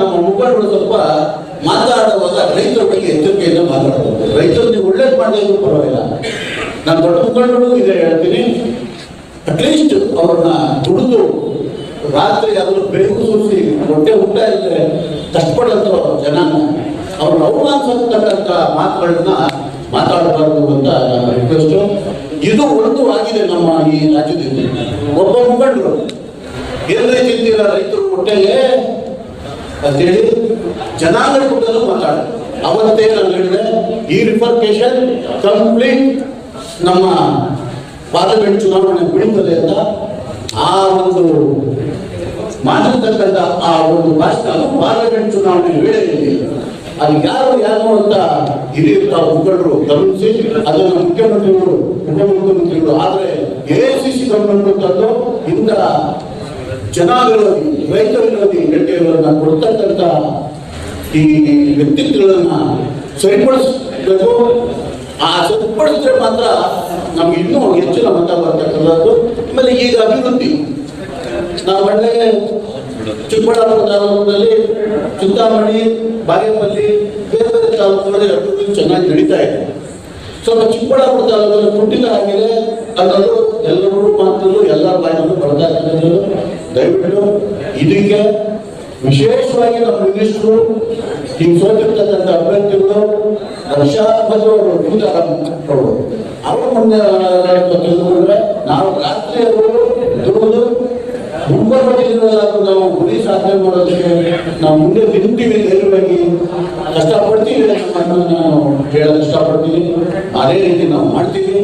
ನಮ್ಮ ಮುಖಂಡರು ಸ್ವಲ್ಪ ಮಾತಾಡುವಾಗ ರೈತರ ಬಗ್ಗೆ ಎಚ್ಚರಿಕೆಯಿಂದ ಮಾತಾಡಬಹುದು ರೈತರು ನೀವು ಒಳ್ಳೇದು ಮಾಡಿದ್ರು ಪರವಾಗಿಲ್ಲ. ನಾನು ದೊಡ್ಡ ಮುಖಂಡರು ಇದೆ ಹೇಳ್ತೀನಿ. ಅಟ್ಲೀಸ್ಟ್ ಅವ್ರನ್ನ ದುಡಿದು ರಾತ್ರಿ ಅದನ್ನು ಬೆಳಕು ಸುರಿಸಿ ಹೊಟ್ಟೆ ಊಟ ಇದ್ರೆ ಕಷ್ಟಪಡಂತ ಜನ ಅವ್ರನ್ನ ಅವಮಾನಿಸತಕ್ಕಂಥ ಮಾತುಗಳನ್ನ ಮಾತಾಡಬಾರ್ದು ಅಂತ ನನ್ನ ರಿಕ್ವೆಸ್ಟು ಇದು ಒಂದು ಆಗಿದೆ ನಮ್ಮ ಈ ರಾಜ್ಯದಿಂದ. ಒಬ್ಬ ಮುಖಂಡರು, ಏನ್ರಿ ತಿಂತೀರ ರೈತರು ಹೊಟ್ಟೆಗೆ? ಅಂತೇಳಿ ಜನಾಂಗದ ಕೂಡ ಮಾತಾಡ. ಅವತ್ತೇ ನಾನು ಹೇಳಿದೆ ಈ ರಿಫರ್ಕೇಶನ್ ಕಂಪ್ಲೀಟ್ ನಮ್ಮ ಪಾರ್ಲಿಮೆಂಟ್ ಚುನಾವಣೆ ಬೀಳುತ್ತದೆ ಅಂತ ಆ ಒಂದು ಮಾಡಿರ್ತಕ್ಕಂಥ ಆ ಒಂದು ಭಾಷಣ ಪಾರ್ಲಿಮೆಂಟ್ ಚುನಾವಣೆ ವೇಳೆಯಲ್ಲಿ ಅದು ಯಾರು ಯಾರು ಅಂತ ಹಿರಿಯ ಮುಖಂಡರು ಗಮನಿಸಿ, ಅದನ್ನು ಮುಖ್ಯಮಂತ್ರಿಗಳು, ಉಪಮುಖ್ಯಮಂತ್ರಿಗಳು, ಆದರೆ ಎ ಸಿ ಸಿ ಗಮನಕ್ಕೆ ತಂದು ಇಂಥ ಜನ ವಿರೋಧಿ ರೈತ ವಿರೋಧಿ ಕೊಡ್ತಕ್ಕಂಥ ಈ ವ್ಯಕ್ತಿತ್ವಗಳನ್ನ ಸರಿಪಡಿಸಬೇಕು. ಆ ಸರಿಪಡಿಸಿದ್ರೆ ಮಾತ್ರ ನಮ್ಗೆ ಇನ್ನೂ ಹೆಚ್ಚಿನ ಮತ ಬರ್ತಕ್ಕಂಥದ್ದು. ಆಮೇಲೆ ಈಗ ಅಭಿವೃದ್ಧಿ. ನಾವು ಒಳ್ಳೆ ಚಿಕ್ಕಬಳ್ಳಾಪುರ ತಾಲೂಕಿನಲ್ಲಿ ಚಿಂತಾಮಣಿ, ಬಾಗೇಪಲ್ಲಿ ಬೇರೆ ಬೇರೆ ತಾಲೂಕುಗಳಲ್ಲಿ ಅಭಿವೃದ್ಧಿ ಚೆನ್ನಾಗಿ ನಡೀತಾ ಇದೆ. ಸ್ವಲ್ಪ ಚಿಕ್ಕಬಳ್ಳಾಪುರ ತಾಲೂಕಲ್ಲಿ ಕುಟ್ಟಿದ ಆಗಿದೆ. ಅನ್ನೋದು ದಯವಿಟ್ಟು ಇದಕ್ಕೆ ವಿಶೇಷವಾಗಿ ನಮ್ಮ ಮಿನಿಸ್ಟ್ರು ಈಗ ಸೋತಿರ್ತಕ್ಕಂಥ ಅಭ್ಯರ್ಥಿಗಳು ರಕ್ಷಾ ಮುಂದೆ ಅವರು ಅವ್ರ ಮುಂದೆ ತಿಳಿದುಕೊಂಡ್ರೆ ನಾವು ರಾತ್ರಿ ದುಡಿದು ಮುಂಬರುವುದಿಲ್ಲದಾದ್ರೂ ನಾವು ಗುರಿ ಸಾಧನೆ ಮಾಡೋದಕ್ಕೆ ನಾವು ಮುಂದೆ ನಿಂತೀವಿ ಧೈರ್ಯವಾಗಿ ಕಷ್ಟಪಡ್ತೀವಿ ಅನ್ನೋದನ್ನ ನಾನು ಹೇಳಕ್ ಇಷ್ಟಪಡ್ತೀನಿ. ಅದೇ ರೀತಿ ನಾವು ಮಾಡ್ತೀವಿ.